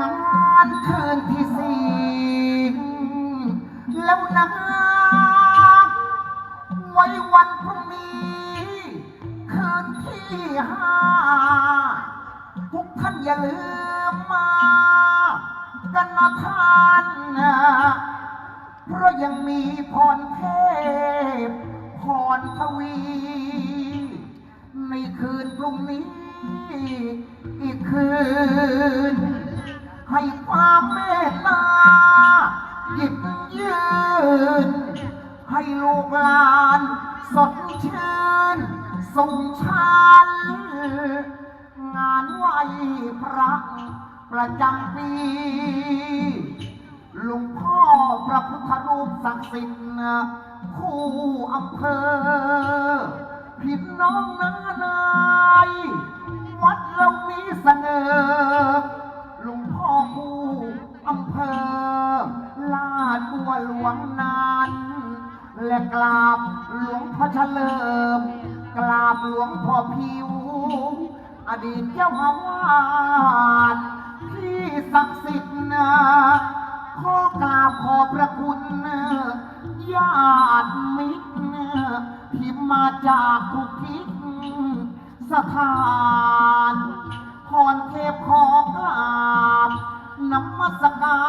งานคืนที่สี่แล้วนะไว้วันพรุ่งนี้คืนที่ห้าทุกท่านอย่าลืมมา กันนะทานเพราะยังมีพรเทพพรทวี ในคืนพรุ่งนี้ อีกคืน ให้ความเมตตาหยิบยืน ให้ลูกหลานสดชื่นส่งชันงานไหวพระประจำปีหลวงพ่อพระพุทธรูปศักดิ์สิทธิ์คู่อำเภอผิดน้องนา หลวงพ่อเฉลิม กราบหลวงพ่อพิว อดีตเจ้าอาวาสที่ศักดิ์สิทธิ์นะขอกราบขอบพระคุณนญาติมิตรนที่มาจากทุกทิศสถานพรเทพขอกราบนมัสกา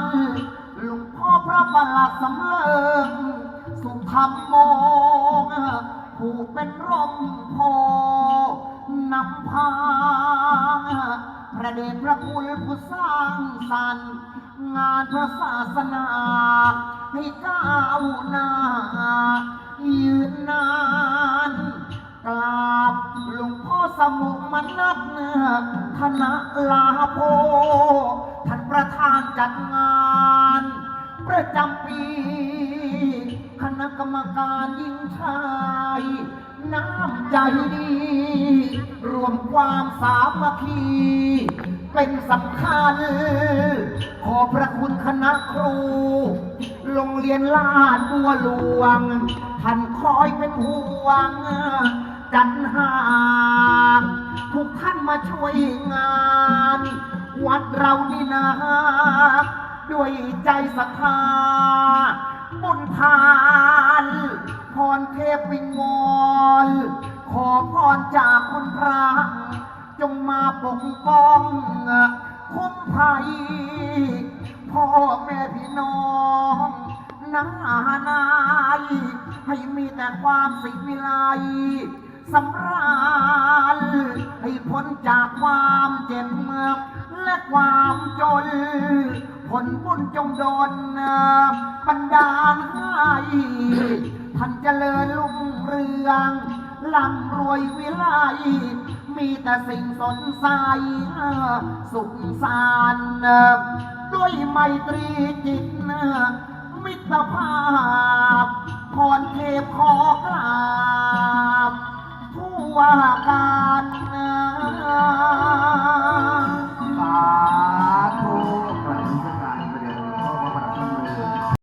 รหลวงพ่อพระประหลัดสำเริ สุธรรมโมผู้เป็นร่มโพนำพาพระเดชพระคุณผู้สร้างสรรค์งานพระศาสนาให้ก้าวหน้า ยืนนานกราบหลวงพ่อสมุมนัดเนื้อคณะลาโพท่านประธานจัดงาน ประจำปี กรรมการยิ่งชาย น้ำใจดี รวมความสามัคคี เป็นสำคัญ ขอพระคุณคณะครู โรงเรียนลาดบัวหลวง ท่านคอยเป็นห่วง จันหาทุกท่านมาช่วยงาน วัดเรานี่นาด้วยใจศรัทธา บุญทานพรเทพวิงวอนขอพรจากคุณพระจงมาปกป้องคุ้มภัยพ่อแม่พี่น้องน้านายให้มีแต่ความสิวิไลสำราญให้พ้นจากความเจ็บเมื่อและความจน ผลบุญจงโดนบันดาลให้ท่านเจริญรุ่งเรืองร่ำรวยวิไลมีแต่สิ่งสนใสสุขสานด้วยไมตรีจิตมิตรภาพพรเทพขอกราบทั่วกา